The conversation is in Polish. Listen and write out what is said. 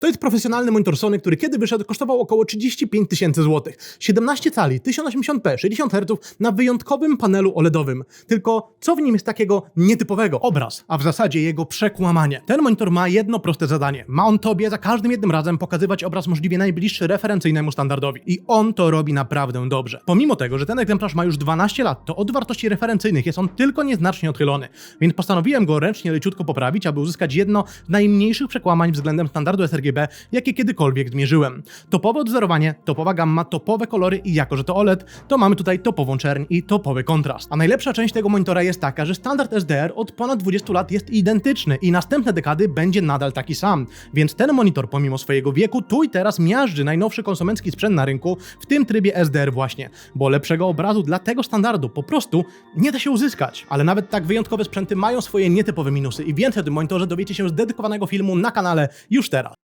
To jest profesjonalny monitor Sony, który kiedy wyszedł kosztował około 35 tysięcy złotych. 17 cali, 1080p, 60 Hz na wyjątkowym panelu OLEDowym. Tylko co w nim jest takiego nietypowego? Obraz, a w zasadzie jego przekłamanie. Ten monitor ma jedno proste zadanie. Ma on tobie za każdym jednym razem pokazywać obraz możliwie najbliższy referencyjnemu standardowi. I on to robi naprawdę dobrze. Pomimo tego, że ten egzemplarz ma już 12 lat, to od wartości referencyjnych jest on tylko nieznacznie odchylony. Więc postanowiłem go ręcznie leciutko poprawić, aby uzyskać jedno z najmniejszych przekłamań względem standardu sRGB, jakie kiedykolwiek zmierzyłem. Topowe odwzorowanie, topowa gamma, topowe kolory i jako, że to OLED, to mamy tutaj topową czerń i topowy kontrast. A najlepsza część tego monitora jest taka, że standard SDR od ponad 20 lat jest identyczny i następne dekady będzie nadal taki sam. Więc ten monitor pomimo swojego wieku tu i teraz miażdży najnowszy konsumencki sprzęt na rynku w tym trybie SDR właśnie, bo lepszego obrazu dla tego standardu po prostu nie da się uzyskać. Ale nawet tak wyjątkowe sprzęty mają swoje nietypowe minusy i więcej o tym monitorze dowiecie się z dedykowanego filmu na kanale już teraz.